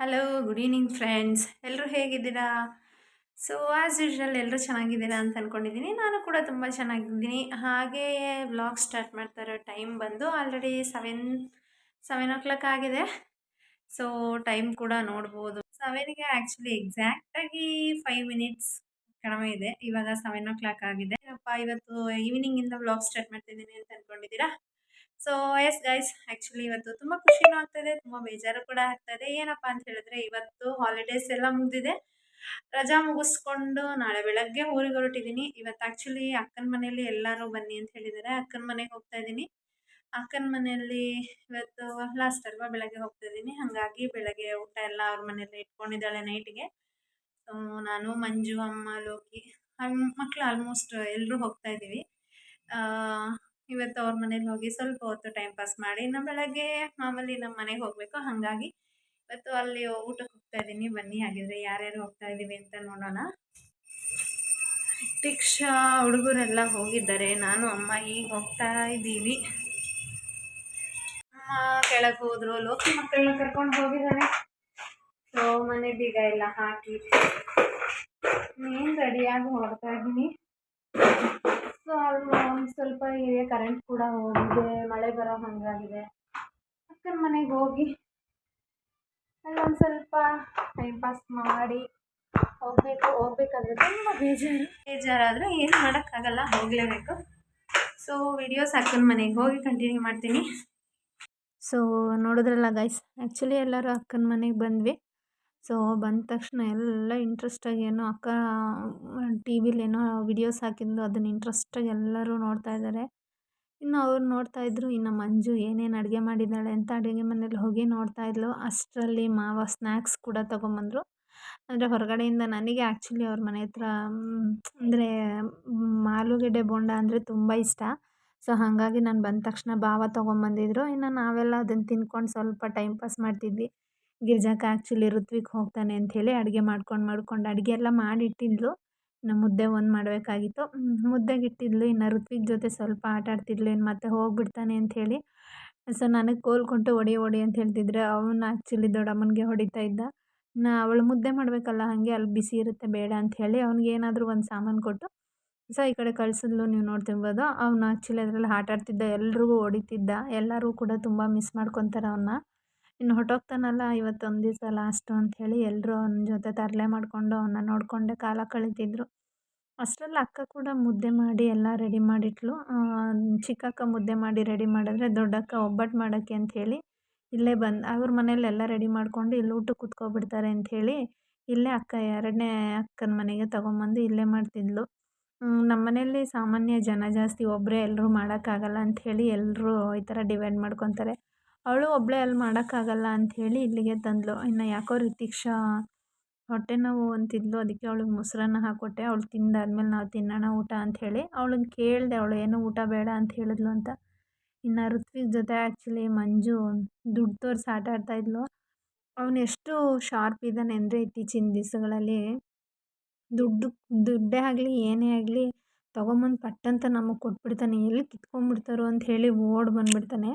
Hello good evening friends ಎಲ್ಲರೂ ಹೇಗಿದ್ದೀರಾ? So as usual ಎಲ್ಲರೂ ಚೆನ್ನಾಗಿದ್ದೀರಾ ಅಂತ ಅಂದ್ಕೊಂಡಿದ್ದೀನಿ ನಾನು ಕೂಡ ತುಂಬ ಚೆನ್ನಾಗಿದ್ದೀನಿ. ಹಾಗೇ ವ್ಲಾಗ್ ಸ್ಟಾರ್ಟ್ ಮಾಡ್ತಾ ಟೈಮ್ ಬಂದು already seven seven o'clock ಆಗಿದೆ. ಸೊ ಟೈಮ್ ಕೂಡ ನೋಡ್ಬೋದು. ಸೆವೆನ್ಗೆ ಆ್ಯಕ್ಚುಲಿ ಎಕ್ಸಾಕ್ಟಾಗಿ ಫೈವ್ ಮಿನಿಟ್ಸ್ ಕಡಿಮೆ ಇದೆ. ಇವಾಗ ಸೆವೆನ್ ಓ ಕ್ಲಾಕ್ ಆಗಿದೆ. ಅಪ್ಪ ಇವತ್ತು ಈವ್ನಿಂಗಿಂದ ವ್ಲಾಗ್ ಸ್ಟಾರ್ಟ್ ಮಾಡ್ತಿದ್ದೀನಿ ಅಂತ ಅಂದ್ಕೊಂಡಿದ್ದೀರಾ ಸೊ ಎಸ್ ಗೈಸ್ ಆ್ಯಕ್ಚುಲಿ ಇವತ್ತು ತುಂಬ ಖುಷಿನೂ ಆಗ್ತಾಯಿದೆ ತುಂಬ ಬೇಜಾರು ಕೂಡ ಆಗ್ತಾಯಿದೆ ಏನಪ್ಪ ಅಂತ ಹೇಳಿದ್ರೆ, ಇವತ್ತು ಹಾಲಿಡೇಸ್ ಎಲ್ಲ ಮುಗಿದಿದೆ. ರಜಾ ಮುಗಿಸ್ಕೊಂಡು ನಾಳೆ ಬೆಳಗ್ಗೆ ಊರಿಗೆ ಹೊರಟಿದ್ದೀನಿ ಇವತ್ತು ಆ್ಯಕ್ಚುಲಿ ಅಕ್ಕನ ಮನೆಯಲ್ಲಿ ಎಲ್ಲರೂ ಬನ್ನಿ ಅಂತ ಹೇಳಿದ್ದಾರೆ. ಅಕ್ಕನ ಮನೆಗೆ ಹೋಗ್ತಾ ಇದ್ದೀನಿ ಅಕ್ಕನ ಮನೆಯಲ್ಲಿ ಇವತ್ತು ಲಾಸ್ಟ್ ಅಲ್ವಾ, ಬೆಳಗ್ಗೆ ಹೋಗ್ತಾ ಇದ್ದೀನಿ ಹಾಗಾಗಿ ಬೆಳಗ್ಗೆ ಊಟ ಎಲ್ಲ ಅವ್ರ ಮನೆಯಲ್ಲಿ ಇಟ್ಕೊಂಡಿದ್ದಾಳೆ ನೈಟ್ಗೆ ಸೊ ನಾನು, ಮಂಜು, ಅಮ್ಮ, ಲೋಕಿ ಮಕ್ಕಳು ಆಲ್ಮೋಸ್ಟ್ ಎಲ್ಲರೂ ಹೋಗ್ತಾ ಇದ್ದೀವಿ ಇವತ್ತು ಅವ್ರ ಮನೇಲಿ ಹೋಗಿ ಸ್ವಲ್ಪ ಹೊತ್ತು ಟೈಮ್ ಪಾಸ್ ಮಾಡಿ ನಮ್ಮ ಬೆಳಗ್ಗೆ ಮಾಮೂಲಿ ನಮ್ಮ ಮನೆಗೆ ಹೋಗಬೇಕು. ಹಾಗಾಗಿ ಇವತ್ತು ಅಲ್ಲಿ ಊಟಕ್ಕೆ ಹೋಗ್ತಾ ಇದ್ದೀನಿ. ಬನ್ನಿ ಹಾಗಿದ್ರೆ ಯಾರ್ಯಾರು ಹೋಗ್ತಾ ಇದ್ದೀವಿ ಅಂತ ನೋಡೋಣ. ರಿಕ್ಷಾ ಹುಡುಗರೆಲ್ಲ ಹೋಗಿದ್ದಾರೆ. ನಾನು, ಅಮ್ಮ ಈಗ ಹೋಗ್ತಾ ಇದ್ದೀವಿ. ಅಮ್ಮ ಕೆಳಗೆ ಹೋದ್ರು. ಲೋಕಿ ಮಕ್ಕಳನ್ನ ಕರ್ಕೊಂಡು ಹೋಗಿದ್ದಾರೆ ಸೊ ಮನೆ ಬೀಗ ಎಲ್ಲ ಹಾಕಿ ಏನು ರೆಡಿಯಾಗಿ ಹೊರಡ್ತಾ ಇದ್ದೀನಿ. ಸ್ವಲ್ಪ ಇದೆ ಕರೆಂಟ್ ಕೂಡ ಹೋಗಿದೆ, ಮಳೆ ಬರೋ ಹಾಗಾಗಿದೆ. ಅಕ್ಕನ ಮನೆಗೆ ಹೋಗಿ ಅಲ್ಲೊಂದು ಸ್ವಲ್ಪ ಟೈಮ್ ಪಾಸ್ ಮಾಡಿ ಹೋಗಬೇಕು, ಹೋಗ್ಬೇಕಾದ್ರೆ ತುಂಬ ಬೇಜಾರು. ಬೇಜಾರಾದರೆ ಏನು ಮಾಡೋಕ್ಕಾಗಲ್ಲ, ಹೋಗಲೇಬೇಕು. ಸೊ ವಿಡಿಯೋಸ್ ಅಕ್ಕನ ಮನೆಗೆ ಹೋಗಿ ಕಂಟಿನ್ಯೂ ಮಾಡ್ತೀನಿ. ಸೊ ನೋಡಿದ್ರಲ್ಲ ಗೈಸ್ ಆ್ಯಕ್ಚುಲಿ ಎಲ್ಲರೂ ಅಕ್ಕನ ಮನೆಗೆ ಬಂದ್ವಿ. ಸೊ, ಬಂದ ತಕ್ಷಣ ಎಲ್ಲ ಇಂಟ್ರೆಸ್ಟಾಗಿ ಏನೋ ಅಕ್ಕ ಟಿ ವಿಲಿ ಏನೋ ವಿಡಿಯೋಸ್ ಹಾಕಿದ್ಲು, ಅದನ್ನು ಇಂಟ್ರೆಸ್ಟಾಗಿ ಎಲ್ಲರೂ ನೋಡ್ತಾ ಇದ್ದಾರೆ ಇನ್ನು ಅವ್ರು ನೋಡ್ತಾ ಇದ್ರು, ಇನ್ನು ಮಂಜು ಏನೇನು ಅಡುಗೆ ಮಾಡಿದ್ದಾಳೆ ಅಂತ ಅಡುಗೆ ಮನೇಲಿ ಹೋಗಿ ನೋಡ್ತಾ ಇದ್ಲು. ಅಷ್ಟರಲ್ಲಿ ಮಾವ ಸ್ನ್ಯಾಕ್ಸ್ ಕೂಡ ತೊಗೊಂಬಂದರು. ಅಂದರೆ ಹೊರಗಡೆಯಿಂದ ನನಗೆ ಆ್ಯಕ್ಚುಲಿ ಅವ್ರ ಮನೆ ಹತ್ರ ಅಂದರೆ ಆಲೂಗೆಡ್ಡೆ ಬೋಂಡ ಅಂದರೆ ತುಂಬ ಇಷ್ಟ. ಸೊ, ಹಾಗಾಗಿ ನಾನು ಬಂದ ತಕ್ಷಣ ಭಾವ ತೊಗೊಂಬಂದಿದ್ರು. ಇನ್ನು ನಾವೆಲ್ಲ ಅದನ್ನು ತಿನ್ಕೊಂಡು ಸ್ವಲ್ಪ ಟೈಮ್ ಪಾಸ್ ಮಾಡ್ತಿದ್ವಿ. ಗಿರ್ಜಾಕ ಆ್ಯಕ್ಚುಲಿ ಋತ್ವಿಕ್ ಹೋಗ್ತಾನೆ ಅಂಥೇಳಿ ಅಡುಗೆ ಮಾಡ್ಕೊಂಡು ಮಾಡ್ಕೊಂಡು ಅಡುಗೆ ಎಲ್ಲ ಮಾಡಿಟ್ಟಿದ್ಲು. ನಮ್ಮ ಮುದ್ದೆ ಒಂದು ಮಾಡಬೇಕಾಗಿತ್ತು. ಮುದ್ದೆಗೆ ಇಟ್ಟಿದ್ಲು ಇನ್ನು ಋತ್ವಿಕ್ ಜೊತೆ ಸ್ವಲ್ಪ ಆಟ ಆಡ್ತಿದ್ಲು. ಇನ್ನು ಮತ್ತೆ ಹೋಗ್ಬಿಡ್ತಾನೆ ಅಂಥೇಳಿ ಸೊ, ನನಗೆ ಕೋಲ್ ಕೊಟ್ಟು ಹೊಡಿ ಹೊಡಿ ಅಂತ ಹೇಳ್ತಿದ್ರೆ ಅವನು ಆ್ಯಕ್ಚುಲಿ ದೊಡ್ಡಮ್ಮನಿಗೆ ಹೊಡಿತಾ ಇದ್ದ. ನಾ ಅವಳು ಮುದ್ದೆ ಮಾಡಬೇಕಲ್ಲ, ಹಾಗೆ ಅಲ್ಲಿ ಬಿಸಿ ಇರುತ್ತೆ, ಬೇಡ ಅಂಥೇಳಿ ಅವ್ನಿಗೆ ಏನಾದರೂ ಒಂದು ಸಾಮಾನು ಕೊಟ್ಟು. ಸೊ, ಈ ಕಡೆ ಕಳಿಸಿದ್ಲು, ನೀವು ನೋಡ್ತಿರ್ಬೋದು. ಅವನು ಆ್ಯಕ್ಚುಲಿ ಅದರಲ್ಲಿ ಆಟ ಆಡ್ತಿದ್ದ, ಎಲ್ರಿಗೂ ಹೊಡಿತಿದ್ದ. ಎಲ್ಲರೂ ಕೂಡ ತುಂಬ ಮಿಸ್ ಮಾಡ್ಕೊತಾರೆ ಅವನ್ನ ಇನ್ನು ಹೊರ್ಟೋಗ್ತಾನಲ್ಲ ಇವತ್ತೊಂದು ದಿವಸ ಲಾಸ್ಟು ಅಂಥೇಳಿ ಎಲ್ಲರೂ ಅವನ ಜೊತೆ ತರಲೆ ಮಾಡಿಕೊಂಡು ಅವನ್ನ ನೋಡಿಕೊಂಡೆ ಕಾಲ ಕಳೀತಿದ್ರು. ಅಷ್ಟರಲ್ಲಿ ಅಕ್ಕ ಕೂಡ ಮುದ್ದೆ ಮಾಡಿ ಎಲ್ಲ ರೆಡಿ ಮಾಡಿಟ್ಲು. ಚಿಕ್ಕಕ್ಕ ಮುದ್ದೆ ಮಾಡಿ ರೆಡಿ ಮಾಡಿದ್ರೆ ದೊಡ್ಡಕ್ಕ ಒಬ್ಬಟ್ಟು ಮಾಡೋಕ್ಕೆ ಅಂಥೇಳಿ ಇಲ್ಲೇ ಬಂದು, ಅವ್ರ ಮನೇಲಿ ಎಲ್ಲ ರೆಡಿ ಮಾಡಿಕೊಂಡು ಇಲ್ಲಿ ಊಟಕ್ಕೆ ಕೂತ್ಕೊಬಿಡ್ತಾರೆ ಅಂಥೇಳಿ ಇಲ್ಲೇ ಅಕ್ಕ, ಎರಡನೇ ಅಕ್ಕನ ಮನೆಗೆ ತೊಗೊಂಬಂದು ಇಲ್ಲೇ ಮಾಡ್ತಿದ್ಲು. ನಮ್ಮ ಮನೆಯಲ್ಲಿ ಸಾಮಾನ್ಯ ಜನ ಜಾಸ್ತಿ ಒಬ್ಬರೇ ಎಲ್ಲರೂ ಮಾಡೋಕ್ಕಾಗಲ್ಲ ಅಂಥೇಳಿ ಎಲ್ಲರೂ ಈ ಥರ ಡಿವೈಡ್ ಮಾಡ್ಕೊತಾರೆ. ಅವಳು ಒಬ್ಬಳೇ ಅಲ್ಲಿ ಮಾಡೋಕ್ಕಾಗಲ್ಲ ಅಂಥೇಳಿ ಇಲ್ಲಿಗೆ ತಂದಳು ಇನ್ನು ಯಾಕೋ ರಿತಿಕ್ಷಾ ಹೊಟ್ಟೆ ನೋವು ಅಂತಿದ್ಲು. ಅದಕ್ಕೆ ಅವಳಿಗೆ ಮೊಸರನ್ನ ಹಾಕ್ಕೊಟ್ಟೆ ಅವಳು ತಿಂದಾದ್ಮೇಲೆ ನಾವು ತಿನ್ನೋಣ, ಊಟ ಅಂಥೇಳಿ ಅವಳನ್ನ ಕೇಳಿದೆ. ಅವಳು, ಏನು ಊಟ ಬೇಡ ಅಂತ ಹೇಳಿದ್ಲು ಅಂತ. ಇನ್ನು ಋತ್ವಿಕ್ ಜೊತೆ ಆ್ಯಕ್ಚುಲಿ ಮಂಜು ದುಡ್ಡು ತೋರಿಸಿ ಆಟ ಆಡ್ತಾಯಿದ್ಲು ಅವನು ಎಷ್ಟು ಶಾರ್ಪ್ ಇದ್ದಾನೆ ಅಂದರೆ ಇತ್ತೀಚಿನ ದಿವಸಗಳಲ್ಲಿ. ದುಡ್ಡು, ದುಡ್ಡೇ ಆಗಲಿ, ಏನೇ ಆಗಲಿ, ತೊಗೊಂಬಂದು ಪಟ್ಟಂತ ನಮಗೆ ಕೊಟ್ಬಿಡ್ತಾನೆ. ಎಲ್ಲಿ ಕಿತ್ಕೊಂಡ್ಬಿಡ್ತಾರೋ ಅಂತ ಹೇಳಿ ಓಡಿ ಬಂದುಬಿಡ್ತಾನೆ.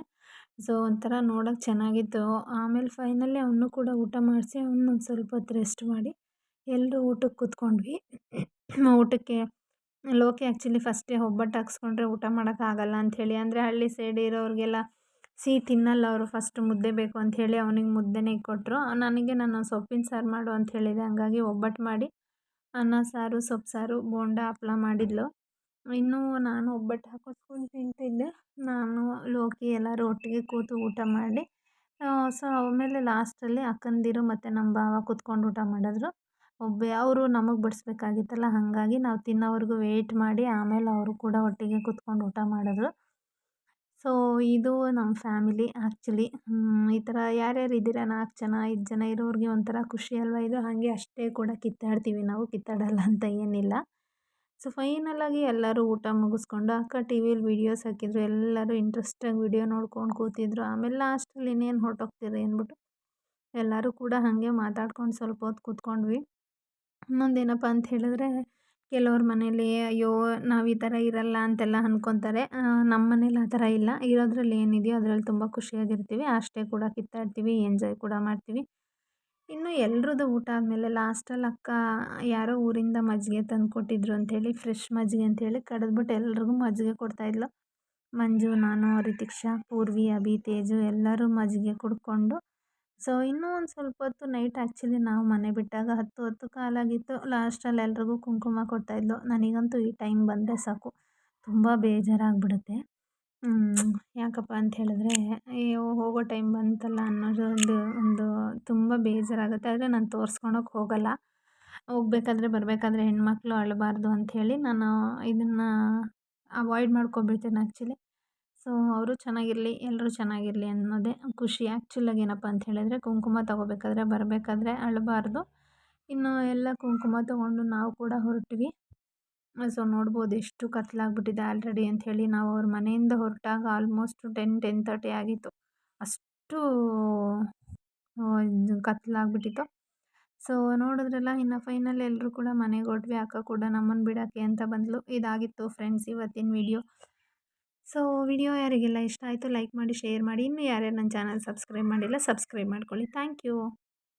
ಸೊ, ಒಂಥರ ನೋಡೋಕ್ಕೆ ಚೆನ್ನಾಗಿತ್ತು. ಆಮೇಲೆ ಫೈನಲಿ ಅವನು ಕೂಡ ಊಟ ಮಾಡಿಸಿ ಅವ್ನು ಒಂದು ಸ್ವಲ್ಪ ಹೊತ್ತು ರೆಸ್ಟ್ ಮಾಡಿ ಎಲ್ಲರೂ ಊಟಕ್ಕೆ ಕೂತ್ಕೊಂಡ್ವಿ. ಊಟಕ್ಕೆ ಲೋಕಿ ಆ್ಯಕ್ಚುಲಿ ಫಸ್ಟೇ ಒಬ್ಬಟ್ಟು ಹಾಕ್ಸ್ಕೊಂಡ್ರೆ ಊಟ ಮಾಡೋಕ್ಕಾಗಲ್ಲ ಅಂಥೇಳಿ ಅಂದರೆ ಹಳ್ಳಿ ಸೈಡ್ ಇರೋರಿಗೆಲ್ಲ ಸಿಹಿ ತಿನ್ನಲ್ಲ ಅವರು ಫಸ್ಟ್ ಮುದ್ದೆ ಬೇಕು ಅಂಥೇಳಿ ಅವನಿಗೆ ಮುದ್ದೆನೇ ಕೊಟ್ಟರು ನನಗೆ ನಾನು ಸೊಪ್ಪಿನ ಸಾರು ಮಾಡು ಅಂತ ಹೇಳಿದೆ ಹಂಗಾಗಿ ಒಬ್ಬಟ್ಟು ಮಾಡಿ ಅನ್ನ, ಸಾರು, ಸೊಪ್ಪು ಸಾರು, ಬೋಂಡ, ಹಪ್ಳ ಮಾಡಿದ್ಲು. ಇನ್ನೂ ನಾನು ಒಬ್ಬಟ್ಟು ಹಾಕಿಸ್ಕೊಂಡು ತಿಂತಿದ್ದೆ. ನಾನು ಲೋಕಿ ಎಲ್ಲರೂ ಒಟ್ಟಿಗೆ ಕೂತು ಊಟ ಮಾಡಿ ಸೊ ಆಮೇಲೆ ಲಾಸ್ಟಲ್ಲಿ ಅಕ್ಕಂದಿರು ಮತ್ತು ನಮ್ಮ ಭಾವ ಕೂತ್ಕೊಂಡು ಊಟ ಮಾಡಿದ್ರು. ಒಬ್ಬ ಅವರು ನಮಗೆ ಬಡಿಸ್ಬೇಕಾಗಿತ್ತಲ್ಲ, ಹಾಗಾಗಿ ನಾವು ತಿನ್ನೋವರೆಗೂ ವೆಯ್ಟ್ ಮಾಡಿ ಆಮೇಲೆ ಅವರು ಕೂಡ ಒಟ್ಟಿಗೆ ಕೂತ್ಕೊಂಡು ಊಟ ಮಾಡಿದ್ರು. ಸೊ ಇದು ನಮ್ಮ ಫ್ಯಾಮಿಲಿ ಆ್ಯಕ್ಚುಲಿ ಈ ಥರ ಯಾರ್ಯಾರು ಇದ್ದೀರ? ನಾಲ್ಕು ಜನ, ಐದು ಜನ ಇರೋರಿಗೆ ಒಂಥರ ಖುಷಿ ಅಲ್ವಾ? ಇದು ಹಾಗೆ ಅಷ್ಟೇ ಕೂಡ ಕಿತ್ತಾಡ್ತೀವಿ ನಾವು, ಕಿತ್ತಾಡಲ್ಲ ಅಂತ ಏನಿಲ್ಲ. ಸೊ ಫೈನಲಾಗಿ ಎಲ್ಲರೂ ಊಟ ಮುಗಿಸ್ಕೊಂಡು ಅಕ್ಕ ಟಿ ವಿಲಿ ವೀಡಿಯೋಸ್ ಹಾಕಿದ್ರು, ಎಲ್ಲರೂ ಇಂಟ್ರೆಸ್ಟಾಗಿ ವೀಡಿಯೋ ನೋಡ್ಕೊಂಡು ಕೂತಿದ್ರು. ಆಮೇಲೆ ಲಾಸ್ಟಲ್ಲಿ ಇನ್ನೇನು ಹೊರಟೋಗ್ತೀರಿ ಅಂದ್ಬಿಟ್ಟು ಎಲ್ಲರೂ ಕೂಡ ಹಾಗೆ ಮಾತಾಡ್ಕೊಂಡು ಸ್ವಲ್ಪ ಹೊತ್ತು ಕೂತ್ಕೊಂಡ್ವಿ. ಇನ್ನೊಂದೇನಪ್ಪ ಅಂತ ಹೇಳಿದ್ರೆ, ಕೆಲವ್ರ ಮನೇಲಿ ಅಯ್ಯೋ, ನಾವು ಈ ಥರ ಇರಲ್ಲ ಅಂತೆಲ್ಲ ಅಂದ್ಕೊತಾರೆ ನಮ್ಮ ಮನೇಲಿ ಆ ಥರ ಇಲ್ಲ. ಇರೋದ್ರಲ್ಲಿ ಏನಿದೆಯೋ ಅದರಲ್ಲಿ ತುಂಬ ಖುಷಿಯಾಗಿರ್ತೀವಿ. ಅಷ್ಟೇ ಕೂಡ ಕಿತ್ತಾಡ್ತೀವಿ ಎಂಜಾಯ್ ಕೂಡ ಮಾಡ್ತೀವಿ. ಇನ್ನು ಎಲ್ರದ್ದು ಊಟ ಆದಮೇಲೆ ಲಾಸ್ಟಲ್ಲಿ ಅಕ್ಕ ಯಾರೋ ಊರಿಂದ ಮಜ್ಜಿಗೆ ತಂದು ಕೊಟ್ಟಿದ್ರು ಅಂಥೇಳಿ ಫ್ರೆಶ್ ಮಜ್ಜಿಗೆ ಅಂಥೇಳಿ ಕಡಿದ್ಬಿಟ್ಟು ಎಲ್ರಿಗೂ ಮಜ್ಜಿಗೆ ಕೊಡ್ತಾಯಿದ್ಲು ಮಂಜು, ನಾನು ರಿತಿಕ್ಷಾ ಪೂರ್ವಿ, ಅಭಿ, ತೇಜು ಎಲ್ಲರೂ ಮಜ್ಜಿಗೆ ಕುಡ್ಕೊಂಡು. ಸೊ ಇನ್ನೂ ಒಂದು ಸ್ವಲ್ಪ ಹೊತ್ತು ನೈಟ್ ಆ್ಯಕ್ಚುಲಿ ನಾವು ಮನೆ ಬಿಟ್ಟಾಗ ಹತ್ತು ಹತ್ತು ಕಾಲಾಗಿತ್ತು ಲಾಸ್ಟಲ್ಲಿ ಎಲ್ರಿಗೂ ಕುಂಕುಮ ಕೊಡ್ತಾಯಿದ್ಲು ನನಗಂತೂ ಈ ಟೈಮ್ ಬಂದರೆ ಸಾಕು. ತುಂಬ ಬೇಜಾರಾಗ್ಬಿಡುತ್ತೆ. ಯಾಕಪ್ಪ ಅಂತ ಹೇಳಿದ್ರೆ ಅಯ್ಯೋ, ಹೋಗೋ ಟೈಮ್ ಬಂತಲ್ಲ ಅನ್ನೋದು ಒಂದು ಒಂದು ತುಂಬ ಬೇಜಾರಾಗುತ್ತೆ. ಆದರೆ ನಾನು ತೋರ್ಸ್ಕೊಳಕ್ಕೆ ಹೋಗಲ್ಲ. ಹೋಗ್ಬೇಕಾದ್ರೆ ಬರಬೇಕಾದ್ರೆ ಹೆಣ್ಮಕ್ಳು ಅಳಬಾರ್ದು ಅಂಥೇಳಿ ನಾನು ಇದನ್ನು ಅವಾಯ್ಡ್ ಮಾಡ್ಕೊಬಿಡ್ತೇನೆ ಆ್ಯಕ್ಚುಲಿ ಸೊ ಅವರು ಚೆನ್ನಾಗಿರಲಿ ಎಲ್ಲರೂ ಚೆನ್ನಾಗಿರಲಿ ಅನ್ನೋದೇ ಖುಷಿ. ಆ್ಯಕ್ಚುಲಾಗಿ ಏನಪ್ಪ ಅಂತ ಹೇಳಿದ್ರೆ ಕುಂಕುಮ ತೊಗೋಬೇಕಾದ್ರೆ ಬರಬೇಕಾದ್ರೆ ಅಳಬಾರ್ದು. ಇನ್ನು ಎಲ್ಲ ಕುಂಕುಮ ತೊಗೊಂಡು ನಾವು ಕೂಡ ಹೊರಟ್ವಿ. ಸೊ ನೋಡ್ಬೋದು ಎಷ್ಟು ಕತ್ಲಾಗ್ಬಿಟ್ಟಿದೆ ಆಲ್ರೆಡಿ ಅಂಥೇಳಿ ನಾವು ಅವ್ರ ಮನೆಯಿಂದ ಹೊರಟಾಗ ಆಲ್ಮೋಸ್ಟ್ ಟೆನ್ ಟೆನ್ ತರ್ಟಿ ಆಗಿತ್ತು. ಅಷ್ಟು ಕತ್ಲಾಗ್ಬಿಟ್ಟಿತ್ತು. ಸೊ ನೋಡಿದ್ರಲ್ಲ ಇನ್ನು ಫೈನಲ್ ಎಲ್ಲರೂ ಕೂಡ ಮನೆಗೆ ಹೊರಟ್ವಿ, ಅಕ್ಕ ಕೂಡ ನಮ್ಮನ್ನು ಬಿಡೋಕ್ಕೆ ಅಂತ ಬಂದಳು ಇದಾಗಿತ್ತು ಫ್ರೆಂಡ್ಸ್ ಇವತ್ತಿನ ವಿಡಿಯೋ ಸೊ ವಿಡಿಯೋ ಯಾರಿಗೆಲ್ಲ ಇಷ್ಟ ಆಯಿತು ಲೈಕ್ ಮಾಡಿ ಶೇರ್ ಮಾಡಿ. ಇನ್ನೂ ಯಾರ್ಯಾರು ನನ್ನ ಚಾನಲ್ ಸಬ್ಸ್ಕ್ರೈಬ್ ಮಾಡಿಲ್ಲ ಸಬ್ಸ್ಕ್ರೈಬ್ ಮಾಡ್ಕೊಳ್ಳಿ. Thank you